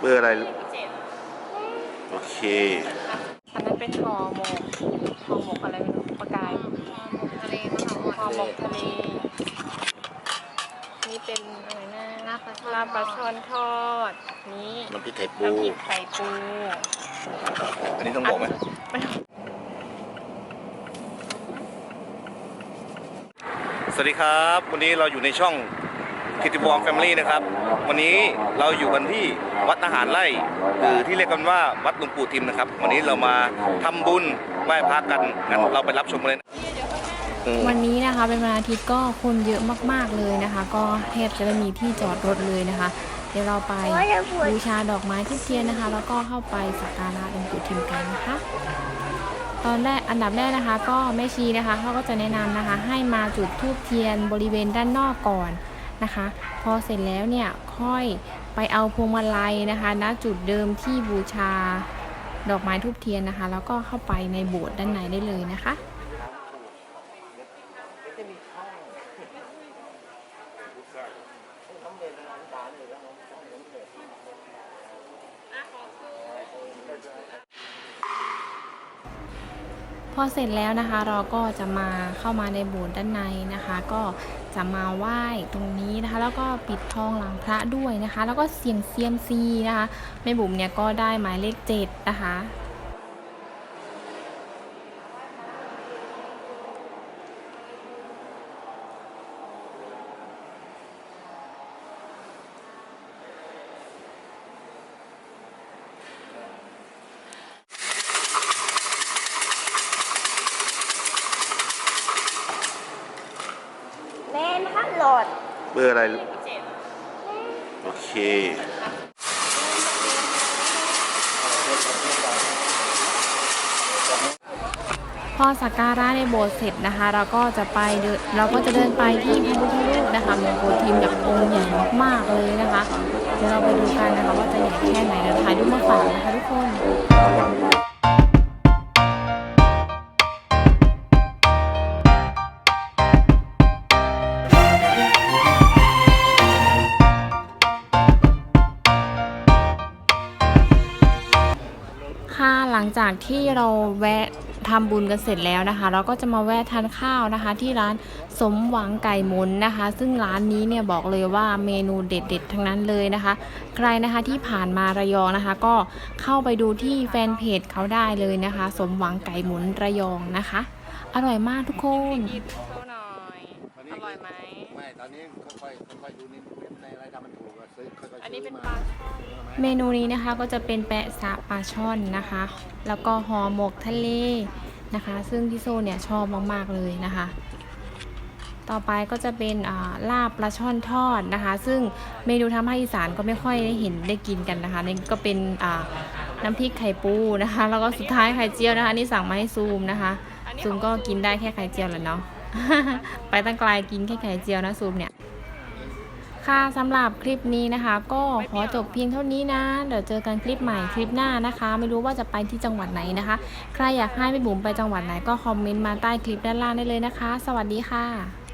เบอร์อะไรลูกเจ็ดโอเค อันนั้นเป็นห่อหมกห่อหมกอะไรไม่รู้ปลากายทะเลมะขามอ่อนห่อหมกทะเล นี่เป็นอะไรนะลาบปลาช่อนลาบปลาช่อนทอด นี่น้ำพริกไข่ปู น้ำพริกไข่ปู อันนี้ต้องบอกไหมไม่ต้องสวัสดีครับ วันนี้เราอยู่ในช่อง คิติวอมแฟมิลี่นะครับ วันนี้เราอยู่กันที่วัดอาหารไร่หรือที่เรียกกันว่าวัดหลวงปู่ทิมนะครับ วันนี้เรามาทำบุญไหว้พระกันงั้นเราไปรับชมกันเลยนะอืมวันนี้นะคะเป็นวันอาทิตย์ก็คนเยอะมากๆเลยนะคะ ก็แทบจะไม่มีที่จอดรถเลยนะคะ เดี๋ยวเราไปบูชาดอกไม้ทิพเทียนนะคะ แล้วก็เข้าไปสักการะหลวงปู่ทิมกันนะคะ ตอนแรกอันดับแรกนะคะ ก็แม่ชีนะคะเขาก็จะแนะนำนะคะ ให้มาจุดธูปเทียนบริเวณด้านนอกก่อน นะคะ พอเสร็จแล้วเนี่ยค่อยไปเอาพวงมาลัยนะคะณจุดเดิมที่บูชาดอกไม้ทูบเทียนนะคะ แล้วก็เข้าไปในโบสถ์ด้านในได้เลยนะคะพ อเสร็จแล้วนะคะเราก็จะมาเข้ามาในโบสถ์ด้านในนะคะ ก็จะมาไหว้ตรงนี้นะคะ แล้วก็ปิดทองหลังพระด้วยนะคะ แล้วก็เสี่ยงเซียมซีนะคะแม่บุ๋มเนี่ยก็ได้หมายเลขเจ็ดนะคะ แม่นะคะโหลดเบอร์อะไรลูกเจ็ดโอเคพอสักการะในโบสถ์เสร็จนะคะ เราก็จะไปเดินเราก็จะเดินไปที่พระพุทธรูปนะคะหลวงปู่ทิมแบบองค์ใหญ่มากๆเลยนะคะ เดี๋ยวเราไปดูกันนะคะว่าจะใหญ่แค่ไหนเดี๋ยวถ่ายรูปมาฝากนะคะทุกคน ลังจากที่เราแวะทำบุญกันเสร็จแล้วนะคะ เราก็จะมาแวะทานข้าวนะคะ ที่ร้านสมหวังไก่หมุนนะคะ ซึ่งร้านนี้เนี่ยบอกเลยว่าเมนูเด็ดๆ ทั้งนั้นเลยนะคะ ใครนะคะที่ผ่านมาระยองนะคะ ก็เข้าไปดูที่แฟนเพจเขาได้เลยนะคะ สมหวังไก่หมุนระยองนะคะ อร่อยมากทุกคน ตอนนี้ค่อยๆค่อยๆดูในเว็บในอะไรทำมันถูกอะซื้อค่อยๆอันนี้เป็นซื้ปลามาช่อนเมนูนี้นะคะก็จะเป็นแปะซะปลาช่อนนะคะ แล้วก็ห่อหมกทะเลนะคะ ซึ่งพี่โซเนี่ยชอบมากๆเลยนะคะ ต่อไปก็จะเป็นอ่าลาบปลาช่อนทอดนะคะ ซึ่งเมนูทางภาคอีสานก็ไม่ค่อยได้เห็นได้กินกันนะคะนี่ก็เป็นอ่าน้ำพริกไข่ปูนะคะ แล้วก็สุดท้ายไข่เจียวนะคะนี่สั่งมาให้ซูมนะคะ ซูมก็กินได้แค่ไข่เจียวแหละเนาะ ไปตั้งไกลกินแค่ไข่เจียวนะซูมเนี่ย ค่ะสำหรับคลิปนี้นะคะ ก็ขอจบเพียงเท่านี้นะ เดี๋ยวเจอกันคลิปใหม่คลิปหน้านะคะ ไม่รู้ว่าจะไปที่จังหวัดไหนนะคะ ใครอยากให้พี่บุ๋มไปจังหวัดไหนก็คอมเมนต์มาใต้คลิปด้านล่างได้เลยนะคะ สวัสดีค่ะ